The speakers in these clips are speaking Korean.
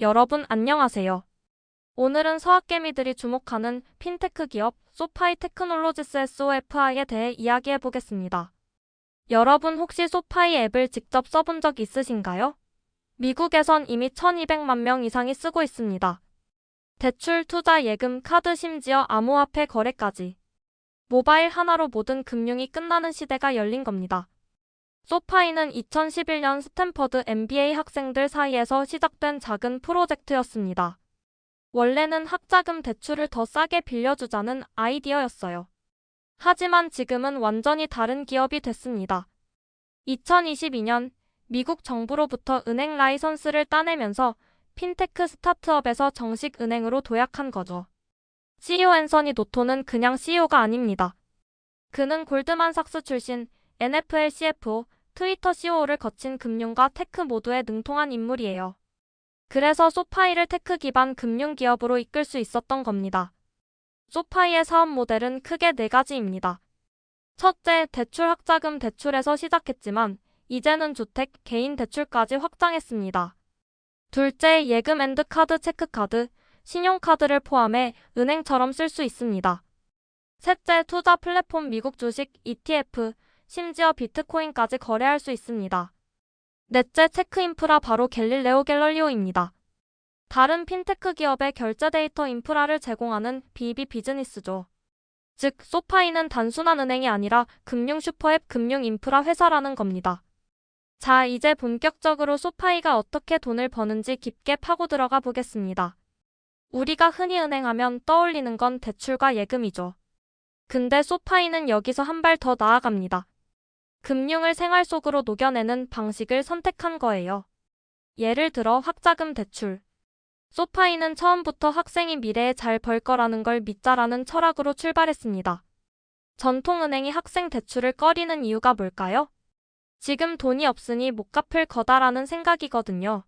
여러분 안녕하세요. 오늘은 서학개미들이 주목하는 핀테크 기업 소파이 테크놀로지스 SOFI에 대해 이야기해 보겠습니다. 여러분 혹시 소파이 앱을 직접 써본 적 있으신가요? 미국에선 이미 1200만 명 이상이 쓰고 있습니다. 대출, 투자, 예금, 카드, 심지어 암호화폐 거래까지. 모바일 하나로 모든 금융이 끝나는 시대가 열린 겁니다. 소파이는 2011년 스탠퍼드 MBA 학생들 사이에서 시작된 작은 프로젝트였습니다. 원래는 학자금 대출을 더 싸게 빌려주자는 아이디어였어요. 하지만 지금은 완전히 다른 기업이 됐습니다. 2022년 미국 정부로부터 은행 라이선스를 따내면서 핀테크 스타트업에서 정식 은행으로 도약한 거죠. CEO 앤서니 노토는 그냥 CEO가 아닙니다. 그는 골드만삭스 출신 NFL CFO, 트위터 CEO를 거친 금융과 테크 모두에 능통한 인물이에요. 그래서 소파이를 테크 기반 금융 기업으로 이끌 수 있었던 겁니다. 소파이의 사업 모델은 크게 네 가지입니다. 첫째, 대출 학자금 대출에서 시작했지만 이제는 주택, 개인 대출까지 확장했습니다. 둘째, 예금 앤드 카드 체크카드, 신용카드를 포함해 은행처럼 쓸 수 있습니다. 셋째, 투자 플랫폼 미국 주식, ETF, 심지어 비트코인까지 거래할 수 있습니다. 넷째, 체크 인프라 바로 갤릴레오 갤러리오입니다. 다른 핀테크 기업의 결제 데이터 인프라를 제공하는 BB 비즈니스죠. 즉, 소파이는 단순한 은행이 아니라 금융 슈퍼앱 금융 인프라 회사라는 겁니다. 자, 이제 본격적으로 소파이가 어떻게 돈을 버는지 깊게 파고 들어가 보겠습니다. 우리가 흔히 은행하면 떠올리는 건 대출과 예금이죠. 근데 소파이는 여기서 한 발 더 나아갑니다. 금융을 생활 속으로 녹여내는 방식을 선택한 거예요. 예를 들어 학자금 대출. 소파이는 처음부터 학생이 미래에 잘 벌 거라는 걸 믿자라는 철학으로 출발했습니다. 전통은행이 학생 대출을 꺼리는 이유가 뭘까요? 지금 돈이 없으니 못 갚을 거다라는 생각이거든요.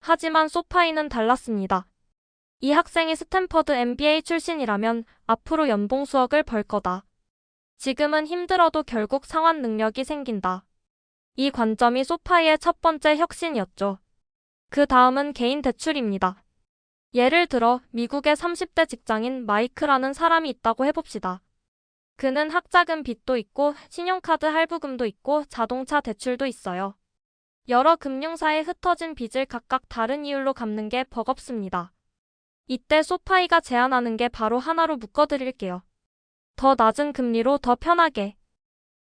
하지만 소파이는 달랐습니다. 이 학생이 스탠퍼드 MBA 출신이라면 앞으로 연봉 수억을 벌 거다. 지금은 힘들어도 결국 상환 능력이 생긴다. 이 관점이 소파이의 첫 번째 혁신이었죠. 그 다음은 개인 대출입니다. 예를 들어 미국의 30대 직장인 마이크라는 사람이 있다고 해봅시다. 그는 학자금 빚도 있고 신용카드 할부금도 있고 자동차 대출도 있어요. 여러 금융사에 흩어진 빚을 각각 다른 이율로 갚는 게 버겁습니다. 이때 소파이가 제안하는 게 바로 하나로 묶어드릴게요. 더 낮은 금리로 더 편하게.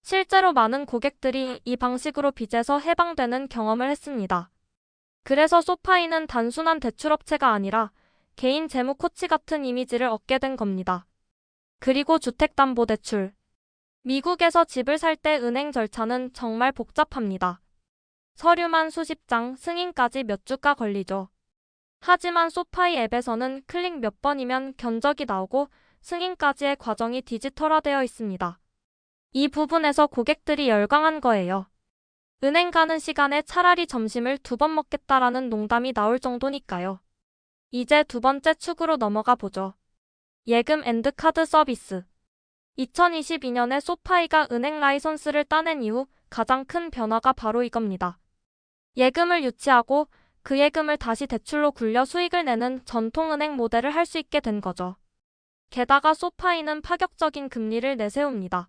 실제로 많은 고객들이 이 방식으로 빚에서 해방되는 경험을 했습니다. 그래서 소파이는 단순한 대출업체가 아니라 개인 재무 코치 같은 이미지를 얻게 된 겁니다. 그리고 주택담보대출. 미국에서 집을 살 때 은행 절차는 정말 복잡합니다. 서류만 수십 장, 승인까지 몇 주가 걸리죠. 하지만 소파이 앱에서는 클릭 몇 번이면 견적이 나오고 승인까지의 과정이 디지털화되어 있습니다. 이 부분에서 고객들이 열광한 거예요. 은행 가는 시간에 차라리 점심을 두 번 먹겠다라는 농담이 나올 정도니까요. 이제 두 번째 축으로 넘어가 보죠. 예금 앤드 카드 서비스. 2022년에 소파이가 은행 라이선스를 따낸 이후 가장 큰 변화가 바로 이겁니다. 예금을 유치하고 그 예금을 다시 대출로 굴려 수익을 내는 전통은행 모델을 할 수 있게 된 거죠. 게다가 소파이는 파격적인 금리를 내세웁니다.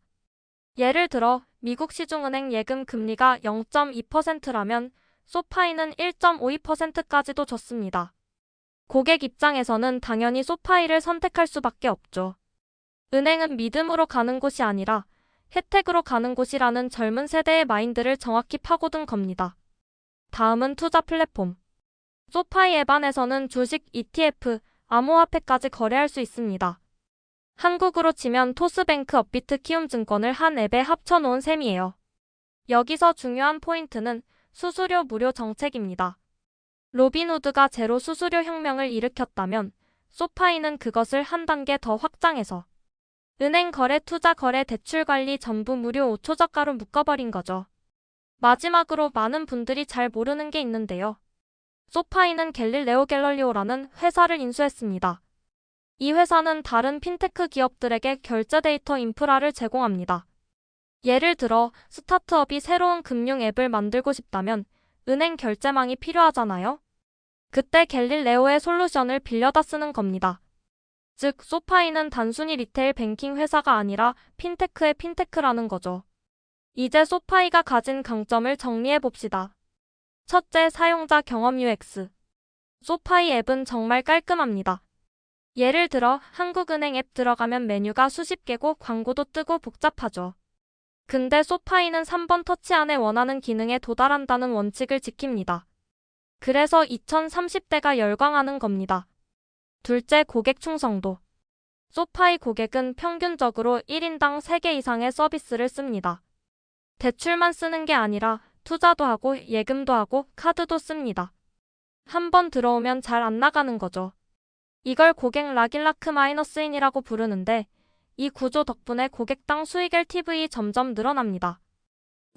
예를 들어 미국 시중은행 예금 금리가 0.2%라면 소파이는 1.52%까지도 줬습니다. 고객 입장에서는 당연히 소파이를 선택할 수밖에 없죠. 은행은 믿음으로 가는 곳이 아니라 혜택으로 가는 곳이라는 젊은 세대의 마인드를 정확히 파고든 겁니다. 다음은 투자 플랫폼. 소파이 앱 안에서는 주식, ETF, 암호화폐까지 거래할 수 있습니다. 한국으로 치면 토스뱅크 업비트 키움증권을 한 앱에 합쳐놓은 셈이에요. 여기서 중요한 포인트는 수수료 무료 정책입니다. 로빈후드가 제로 수수료 혁명을 일으켰다면 소파이는 그것을 한 단계 더 확장해서 은행 거래, 투자 거래, 대출 관리 전부 무료 5초 저가로 묶어버린 거죠. 마지막으로 많은 분들이 잘 모르는 게 있는데요. 소파이는 갤릴레오 갤러리오라는 회사를 인수했습니다. 이 회사는 다른 핀테크 기업들에게 결제 데이터 인프라를 제공합니다. 예를 들어 스타트업이 새로운 금융 앱을 만들고 싶다면 은행 결제망이 필요하잖아요. 그때 갤릴레오의 솔루션을 빌려다 쓰는 겁니다. 즉, 소파이는 단순히 리테일 뱅킹 회사가 아니라 핀테크의 핀테크라는 거죠. 이제 소파이가 가진 강점을 정리해 봅시다. 첫째, 사용자 경험 UX. 소파이 앱은 정말 깔끔합니다. 예를 들어 한국은행 앱 들어가면 메뉴가 수십 개고 광고도 뜨고 복잡하죠. 근데 소파이는 3번 터치 안에 원하는 기능에 도달한다는 원칙을 지킵니다. 그래서 2030대가 열광하는 겁니다. 둘째, 고객 충성도. 소파이 고객은 평균적으로 1인당 3개 이상의 서비스를 씁니다. 대출만 쓰는 게 아니라 투자도 하고 예금도 하고 카드도 씁니다. 한 번 들어오면 잘 안 나가는 거죠. 이걸 고객 락일라크 마이너스인이라고 부르는데 이 구조 덕분에 고객당 수익 LTV 점점 늘어납니다.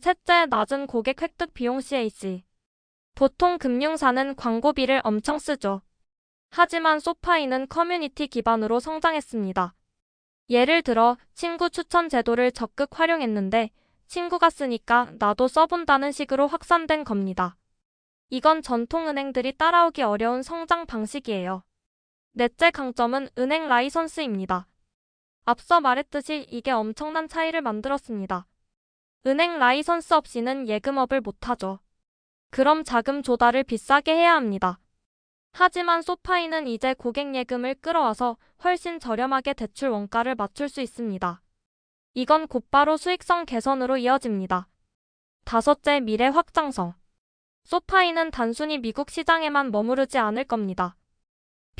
셋째, 낮은 고객 획득 비용 CAC. 보통 금융사는 광고비를 엄청 쓰죠. 하지만 소파이는 커뮤니티 기반으로 성장했습니다. 예를 들어 친구 추천 제도를 적극 활용했는데 친구가 쓰니까 나도 써본다는 식으로 확산된 겁니다. 이건 전통 은행들이 따라오기 어려운 성장 방식이에요. 넷째 강점은 은행 라이선스입니다. 앞서 말했듯이 이게 엄청난 차이를 만들었습니다. 은행 라이선스 없이는 예금업을 못하죠. 그럼 자금 조달을 비싸게 해야 합니다. 하지만 소파이는 이제 고객 예금을 끌어와서 훨씬 저렴하게 대출 원가를 맞출 수 있습니다. 이건 곧바로 수익성 개선으로 이어집니다. 다섯째 미래 확장성. 소파이는 단순히 미국 시장에만 머무르지 않을 겁니다.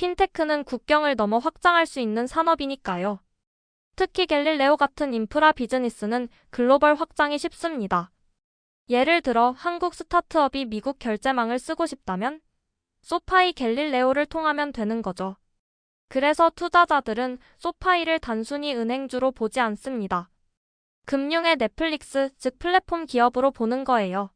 핀테크는 국경을 넘어 확장할 수 있는 산업이니까요. 특히 갤릴레오 같은 인프라 비즈니스는 글로벌 확장이 쉽습니다. 예를 들어 한국 스타트업이 미국 결제망을 쓰고 싶다면 소파이 갤릴레오를 통하면 되는 거죠. 그래서 투자자들은 소파이를 단순히 은행주로 보지 않습니다. 금융의 넷플릭스, 즉 플랫폼 기업으로 보는 거예요.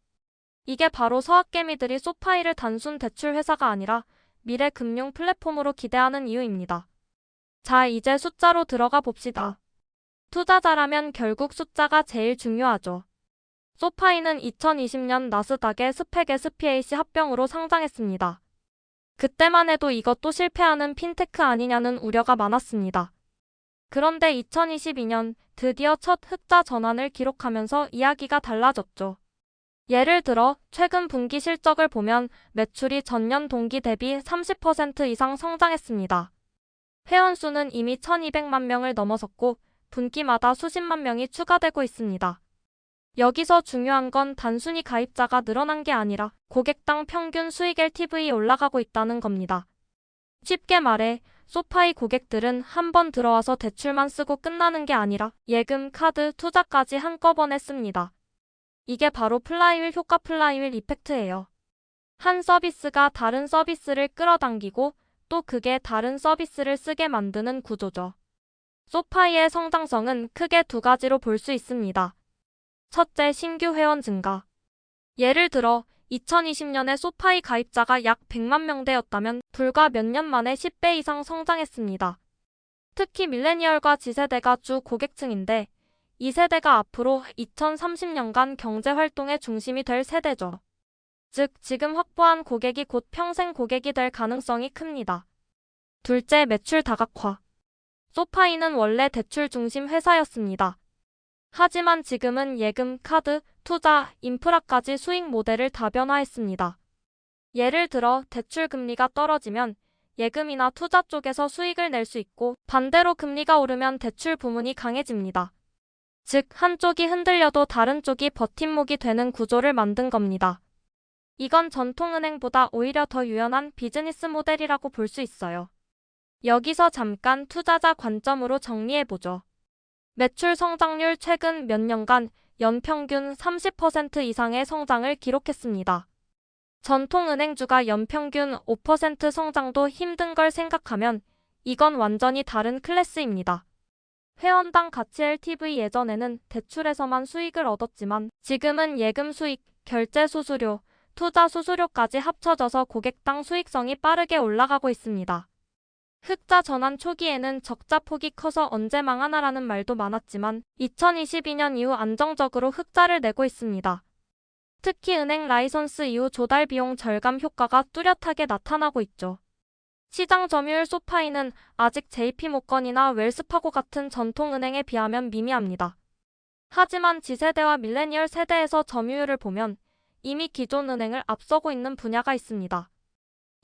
이게 바로 서학개미들이 소파이를 단순 대출 회사가 아니라 미래 금융 플랫폼으로 기대하는 이유입니다. 자, 이제 숫자로 들어가 봅시다. 투자자라면 결국 숫자가 제일 중요하죠. 소파이는 2020년 나스닥의 스펙 SPAC 합병으로 상장했습니다. 그때만 해도 이것도 실패하는 핀테크 아니냐는 우려가 많았습니다. 그런데 2022년 드디어 첫 흑자 전환을 기록하면서 이야기가 달라졌죠. 예를 들어 최근 분기 실적을 보면 매출이 전년 동기 대비 30% 이상 성장했습니다. 회원 수는 이미 1200만 명을 넘어섰고 분기마다 수십만 명이 추가되고 있습니다. 여기서 중요한 건 단순히 가입자가 늘어난 게 아니라 고객당 평균 수익 LTV 올라가고 있다는 겁니다. 쉽게 말해 소파이 고객들은 한 번 들어와서 대출만 쓰고 끝나는 게 아니라 예금, 카드, 투자까지 한꺼번에 씁니다. 이게 바로 플라이윌 효과 플라이윌 이펙트예요. 한 서비스가 다른 서비스를 끌어당기고 또 그게 다른 서비스를 쓰게 만드는 구조죠. 소파이의 성장성은 크게 두 가지로 볼 수 있습니다. 첫째, 신규 회원 증가. 예를 들어 2020년에 소파이 가입자가 약 100만 명대였다면 불과 몇 년 만에 10배 이상 성장했습니다. 특히 밀레니얼과 G세대가 주 고객층인데 이 세대가 앞으로 2030년간 경제 활동의 중심이 될 세대죠. 즉, 지금 확보한 고객이 곧 평생 고객이 될 가능성이 큽니다. 둘째, 매출 다각화. 소파이는 원래 대출 중심 회사였습니다. 하지만 지금은 예금, 카드, 투자, 인프라까지 수익 모델을 다변화했습니다. 예를 들어 대출 금리가 떨어지면 예금이나 투자 쪽에서 수익을 낼 수 있고 반대로 금리가 오르면 대출 부문이 강해집니다. 즉, 한쪽이 흔들려도 다른 쪽이 버팀목이 되는 구조를 만든 겁니다. 이건 전통은행보다 오히려 더 유연한 비즈니스 모델이라고 볼 수 있어요. 여기서 잠깐 투자자 관점으로 정리해보죠. 매출 성장률 최근 몇 년간 연평균 30% 이상의 성장을 기록했습니다. 전통은행주가 연평균 5% 성장도 힘든 걸 생각하면 이건 완전히 다른 클래스입니다. 회원당 가치 LTV 예전에는 대출에서만 수익을 얻었지만 지금은 예금 수익, 결제 수수료, 투자 수수료까지 합쳐져서 고객당 수익성이 빠르게 올라가고 있습니다. 흑자 전환 초기에는 적자 폭이 커서 언제 망하나라는 말도 많았지만 2022년 이후 안정적으로 흑자를 내고 있습니다. 특히 은행 라이선스 이후 조달 비용 절감 효과가 뚜렷하게 나타나고 있죠. 시장 점유율 소파이는 아직 JP모건이나 웰스파고 같은 전통은행에 비하면 미미합니다. 하지만 지세대와 밀레니얼 세대에서 점유율을 보면 이미 기존 은행을 앞서고 있는 분야가 있습니다.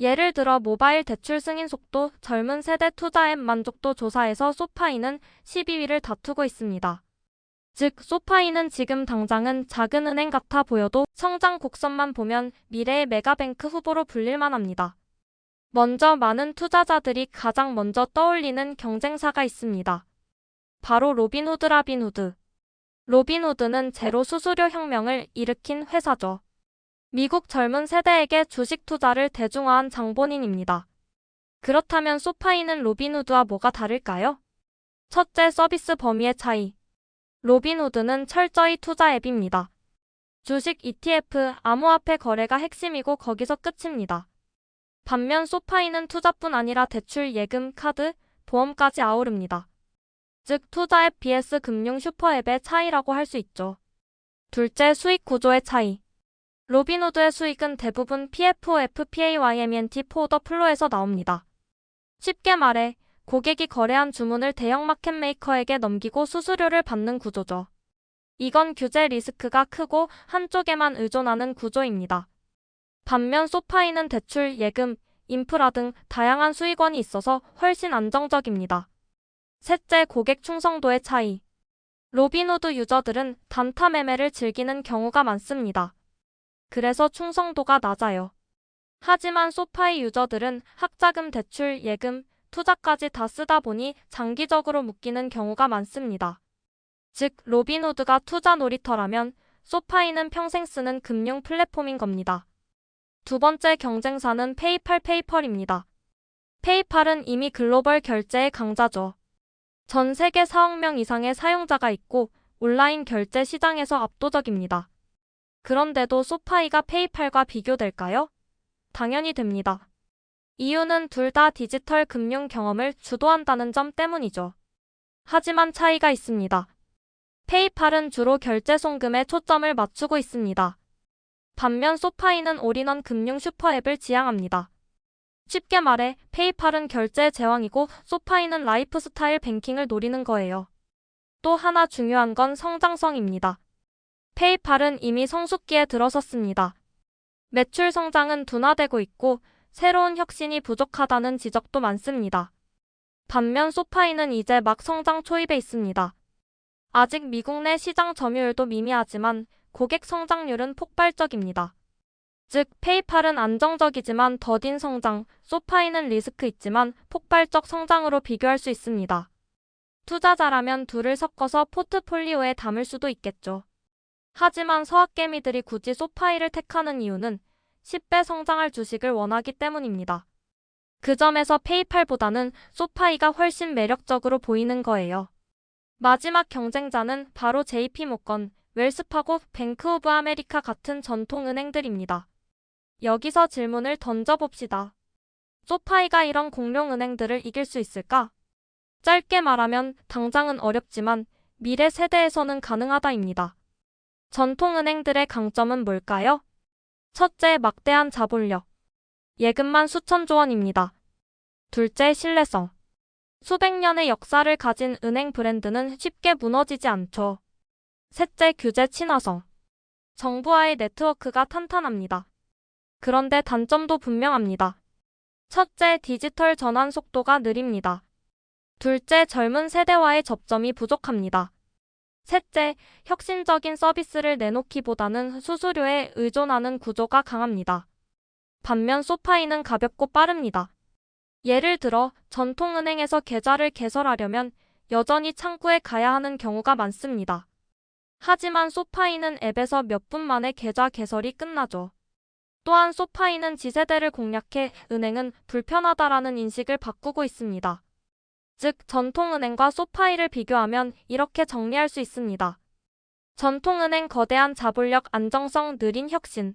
예를 들어 모바일 대출 승인 속도, 젊은 세대 투자 앱 만족도 조사에서 소파이는 12위를 다투고 있습니다. 즉, 소파이는 지금 당장은 작은 은행 같아 보여도 성장 곡선만 보면 미래의 메가뱅크 후보로 불릴만 합니다. 먼저 많은 투자자들이 가장 먼저 떠올리는 경쟁사가 있습니다. 바로 로빈후드 라빈후드. 로빈후드는 제로 수수료 혁명을 일으킨 회사죠. 미국 젊은 세대에게 주식 투자를 대중화한 장본인입니다. 그렇다면 소파이는 로빈후드와 뭐가 다를까요? 첫째, 서비스 범위의 차이. 로빈후드는 철저히 투자 앱입니다. 주식 ETF, 암호화폐 거래가 핵심이고 거기서 끝입니다. 반면 소파이는 투자뿐 아니라 대출, 예금, 카드, 보험까지 아우릅니다. 즉 투자 앱 vs 금융 슈퍼 앱의 차이라고 할 수 있죠. 둘째, 수익 구조의 차이. 로빈후드의 수익은 대부분 PFOF, PAYMENT, 포더 플로에서 나옵니다. 쉽게 말해 고객이 거래한 주문을 대형 마켓 메이커에게 넘기고 수수료를 받는 구조죠. 이건 규제 리스크가 크고 한쪽에만 의존하는 구조입니다. 반면 소파이는 대출, 예금, 인프라 등 다양한 수익원이 있어서 훨씬 안정적입니다. 셋째, 고객 충성도의 차이. 로빈후드 유저들은 단타 매매를 즐기는 경우가 많습니다. 그래서 충성도가 낮아요. 하지만 소파이 유저들은 학자금 대출, 예금, 투자까지 다 쓰다 보니 장기적으로 묶이는 경우가 많습니다. 즉, 로빈후드가 투자 놀이터라면 소파이는 평생 쓰는 금융 플랫폼인 겁니다. 두 번째 경쟁사는 페이팔 페이펄입니다. 페이팔은 이미 글로벌 결제의 강자죠. 전 세계 4억 명 이상의 사용자가 있고 온라인 결제 시장에서 압도적입니다. 그런데도 소파이가 페이팔과 비교될까요? 당연히 됩니다. 이유는 둘 다 디지털 금융 경험을 주도한다는 점 때문이죠. 하지만 차이가 있습니다. 페이팔은 주로 결제 송금에 초점을 맞추고 있습니다. 반면 소파이는 올인원 금융 슈퍼앱을 지향합니다. 쉽게 말해 페이팔은 결제의 제왕이고 소파이는 라이프 스타일 뱅킹을 노리는 거예요. 또 하나 중요한 건 성장성입니다. 페이팔은 이미 성숙기에 들어섰습니다. 매출 성장은 둔화되고 있고 새로운 혁신이 부족하다는 지적도 많습니다. 반면 소파이는 이제 막 성장 초입에 있습니다. 아직 미국 내 시장 점유율도 미미하지만 고객 성장률은 폭발적입니다. 즉, 페이팔은 안정적이지만 더딘 성장, 소파이는 리스크 있지만 폭발적 성장으로 비교할 수 있습니다. 투자자라면 둘을 섞어서 포트폴리오에 담을 수도 있겠죠. 하지만 서학개미들이 굳이 소파이를 택하는 이유는 10배 성장할 주식을 원하기 때문입니다. 그 점에서 페이팔보다는 소파이가 훨씬 매력적으로 보이는 거예요. 마지막 경쟁자는 바로 JP모건, 웰스파고, 뱅크 오브 아메리카 같은 전통 은행들입니다. 여기서 질문을 던져봅시다. 소파이가 이런 공룡 은행들을 이길 수 있을까? 짧게 말하면 당장은 어렵지만 미래 세대에서는 가능하다입니다. 전통 은행들의 강점은 뭘까요? 첫째, 막대한 자본력. 예금만 수천조 원입니다. 둘째, 신뢰성. 수백 년의 역사를 가진 은행 브랜드는 쉽게 무너지지 않죠. 셋째, 규제 친화성. 정부와의 네트워크가 탄탄합니다. 그런데 단점도 분명합니다. 첫째, 디지털 전환 속도가 느립니다. 둘째, 젊은 세대와의 접점이 부족합니다. 셋째, 혁신적인 서비스를 내놓기보다는 수수료에 의존하는 구조가 강합니다. 반면 소파이는 가볍고 빠릅니다. 예를 들어 전통은행에서 계좌를 개설하려면 여전히 창구에 가야 하는 경우가 많습니다. 하지만 소파이는 앱에서 몇 분 만에 계좌 개설이 끝나죠. 또한 소파이는 지세대를 공략해 은행은 불편하다라는 인식을 바꾸고 있습니다. 즉, 전통은행과 소파이를 비교하면 이렇게 정리할 수 있습니다. 전통은행 거대한 자본력 안정성 느린 혁신.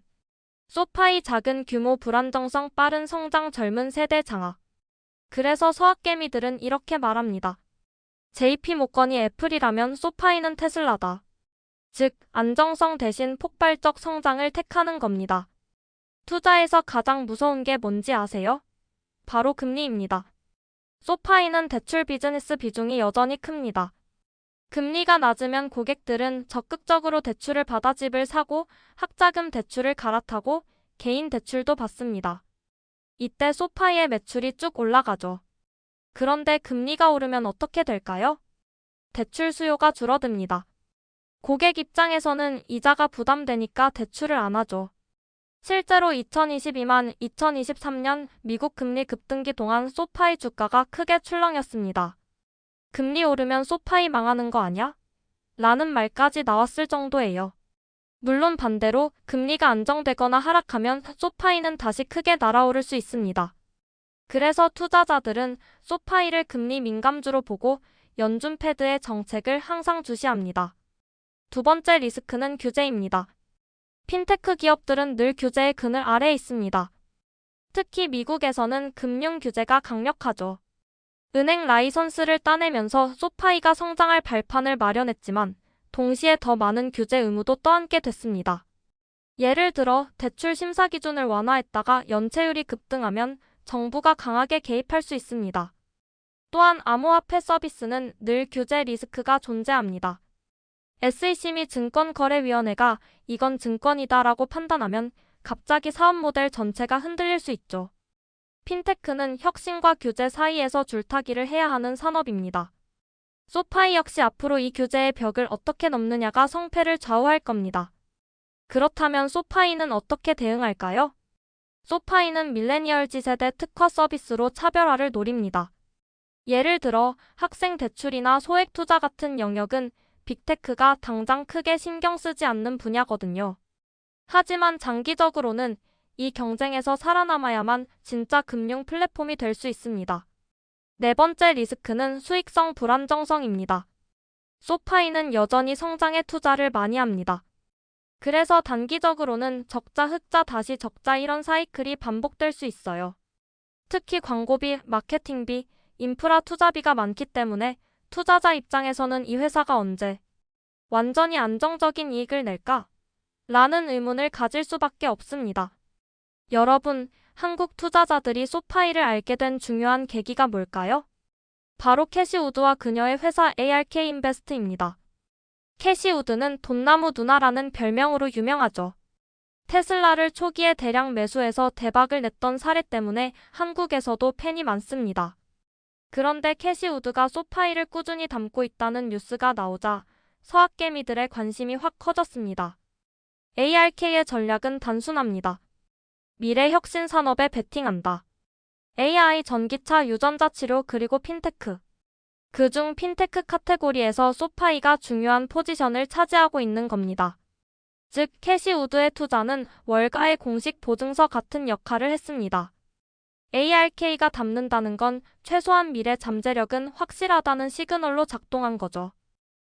소파이 작은 규모 불안정성 빠른 성장 젊은 세대 장악. 그래서 서학개미들은 이렇게 말합니다. JP모건이 애플이라면 소파이는 테슬라다. 즉, 안정성 대신 폭발적 성장을 택하는 겁니다. 투자에서 가장 무서운 게 뭔지 아세요? 바로 금리입니다. 소파이는 대출 비즈니스 비중이 여전히 큽니다. 금리가 낮으면 고객들은 적극적으로 대출을 받아 집을 사고 학자금 대출을 갈아타고 개인 대출도 받습니다. 이때 소파이의 매출이 쭉 올라가죠. 그런데 금리가 오르면 어떻게 될까요? 대출 수요가 줄어듭니다. 고객 입장에서는 이자가 부담되니까 대출을 안 하죠. 실제로 2022만 2023년 미국 금리 급등기 동안 소파이 주가가 크게 출렁였습니다. 금리 오르면 소파이 망하는 거 아냐? 라는 말까지 나왔을 정도예요. 물론 반대로 금리가 안정되거나 하락하면 소파이는 다시 크게 날아오를 수 있습니다. 그래서 투자자들은 소파이를 금리 민감주로 보고 연준 패드의 정책을 항상 주시합니다. 두 번째 리스크는 규제입니다. 핀테크 기업들은 늘 규제의 그늘 아래에 있습니다. 특히 미국에서는 금융 규제가 강력하죠. 은행 라이선스를 따내면서 소파이가 성장할 발판을 마련했지만 동시에 더 많은 규제 의무도 떠안게 됐습니다. 예를 들어 대출 심사 기준을 완화했다가 연체율이 급등하면 정부가 강하게 개입할 수 있습니다. 또한 암호화폐 서비스는 늘 규제 리스크가 존재합니다. SEC 및 증권거래위원회가 이건 증권이다라고 판단하면 갑자기 사업 모델 전체가 흔들릴 수 있죠. 핀테크는 혁신과 규제 사이에서 줄타기를 해야 하는 산업입니다. 소파이 역시 앞으로 이 규제의 벽을 어떻게 넘느냐가 성패를 좌우할 겁니다. 그렇다면 소파이는 어떻게 대응할까요? 소파이는 밀레니얼 Z세대 특화 서비스로 차별화를 노립니다. 예를 들어 학생 대출이나 소액 투자 같은 영역은 빅테크가 당장 크게 신경 쓰지 않는 분야거든요. 하지만 장기적으로는 이 경쟁에서 살아남아야만 진짜 금융 플랫폼이 될 수 있습니다. 네 번째 리스크는 수익성 불안정성입니다. 소파이는 여전히 성장에 투자를 많이 합니다. 그래서 단기적으로는 적자 흑자 다시 적자 이런 사이클이 반복될 수 있어요. 특히 광고비, 마케팅비, 인프라 투자비가 많기 때문에 투자자 입장에서는 이 회사가 언제 완전히 안정적인 이익을 낼까? 라는 의문을 가질 수밖에 없습니다. 여러분, 한국 투자자들이 소파이를 알게 된 중요한 계기가 뭘까요? 바로 캐시 우드와 그녀의 회사 ARK 인베스트입니다. 캐시 우드는 돈나무 누나라는 별명으로 유명하죠. 테슬라를 초기에 대량 매수해서 대박을 냈던 사례 때문에 한국에서도 팬이 많습니다. 그런데 캐시 우드가 소파이를 꾸준히 담고 있다는 뉴스가 나오자 서학개미들의 관심이 확 커졌습니다. ARK의 전략은 단순합니다. 미래 혁신 산업에 베팅한다. AI, 전기차, 유전자 치료 그리고 핀테크. 그중 핀테크 카테고리에서 소파이가 중요한 포지션을 차지하고 있는 겁니다. 즉, 캐시 우드의 투자는 월가의 공식 보증서 같은 역할을 했습니다. ARK가 담는다는 건 최소한 미래 잠재력은 확실하다는 시그널로 작동한 거죠.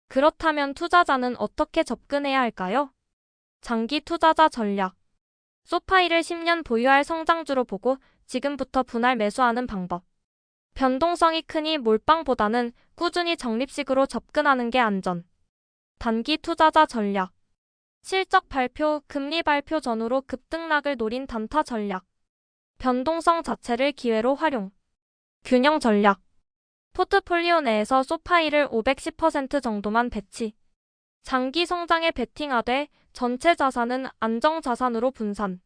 그렇다면 투자자는 어떻게 접근해야 할까요? 장기 투자자 전략. 소파이를 10년 보유할 성장주로 보고 지금부터 분할 매수하는 방법. 변동성이 크니 몰빵보다는 꾸준히 적립식으로 접근하는 게 안전. 단기 투자자 전략. 실적 발표, 금리 발표 전후로 급등락을 노린 단타 전략. 변동성 자체를 기회로 활용. 균형 전략. 포트폴리오 내에서 소파이를 510% 정도만 배치. 장기 성장에 베팅하되 전체 자산은 안정 자산으로 분산.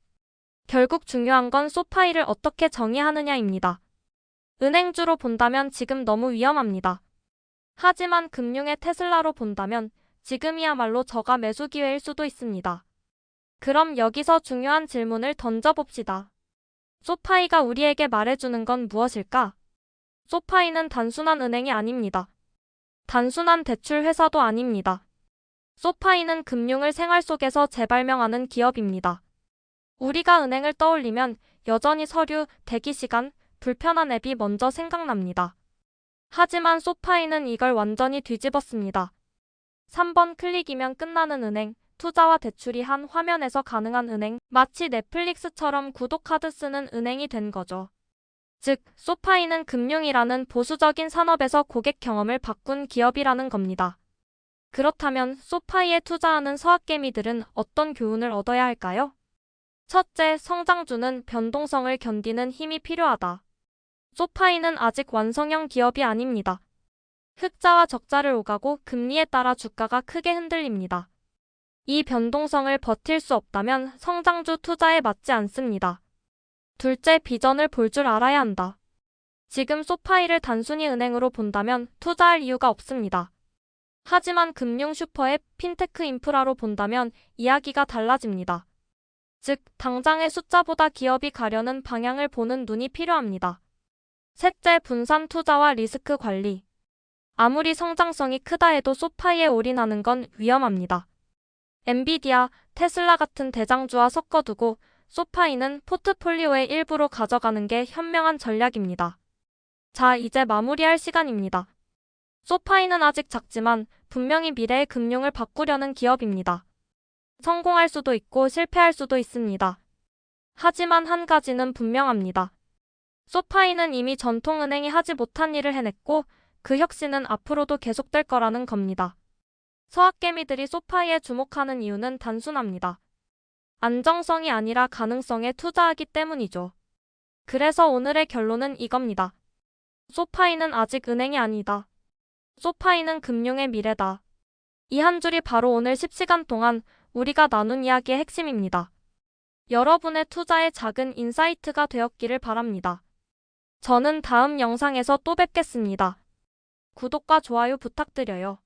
결국 중요한 건 소파이를 어떻게 정의하느냐입니다. 은행주로 본다면 지금 너무 위험합니다. 하지만 금융의 테슬라로 본다면 지금이야말로 저가 매수 기회일 수도 있습니다. 그럼 여기서 중요한 질문을 던져봅시다. 소파이가 우리에게 말해주는 건 무엇일까? 소파이는 단순한 은행이 아닙니다. 단순한 대출 회사도 아닙니다. 소파이는 금융을 생활 속에서 재발명하는 기업입니다. 우리가 은행을 떠올리면 여전히 서류, 대기 시간, 불편한 앱이 먼저 생각납니다. 하지만 소파이는 이걸 완전히 뒤집었습니다. 3번 클릭이면 끝나는 은행, 투자와 대출이 한 화면에서 가능한 은행, 마치 넷플릭스처럼 구독카드 쓰는 은행이 된 거죠. 즉, 소파이는 금융이라는 보수적인 산업에서 고객 경험을 바꾼 기업이라는 겁니다. 그렇다면 소파이에 투자하는 서학개미들은 어떤 교훈을 얻어야 할까요? 첫째, 성장주는 변동성을 견디는 힘이 필요하다. 소파이는 아직 완성형 기업이 아닙니다. 흑자와 적자를 오가고 금리에 따라 주가가 크게 흔들립니다. 이 변동성을 버틸 수 없다면 성장주 투자에 맞지 않습니다. 둘째, 비전을 볼 줄 알아야 한다. 지금 소파이를 단순히 은행으로 본다면 투자할 이유가 없습니다. 하지만 금융 슈퍼앱, 핀테크 인프라로 본다면 이야기가 달라집니다. 즉, 당장의 숫자보다 기업이 가려는 방향을 보는 눈이 필요합니다. 셋째, 분산 투자와 리스크 관리. 아무리 성장성이 크다 해도 소파이에 올인하는 건 위험합니다. 엔비디아, 테슬라 같은 대장주와 섞어두고 소파이는 포트폴리오의 일부로 가져가는 게 현명한 전략입니다. 자, 이제 마무리할 시간입니다. 소파이는 아직 작지만 분명히 미래의 금융을 바꾸려는 기업입니다. 성공할 수도 있고 실패할 수도 있습니다. 하지만 한 가지는 분명합니다. 소파이는 이미 전통은행이 하지 못한 일을 해냈고 그 혁신은 앞으로도 계속될 거라는 겁니다. 서학개미들이 소파이에 주목하는 이유는 단순합니다. 안정성이 아니라 가능성에 투자하기 때문이죠. 그래서 오늘의 결론은 이겁니다. 소파이는 아직 은행이 아니다. 소파이는 금융의 미래다. 이 한 줄이 바로 오늘 10시간 동안 우리가 나눈 이야기의 핵심입니다. 여러분의 투자에 작은 인사이트가 되었기를 바랍니다. 저는 다음 영상에서 또 뵙겠습니다. 구독과 좋아요 부탁드려요.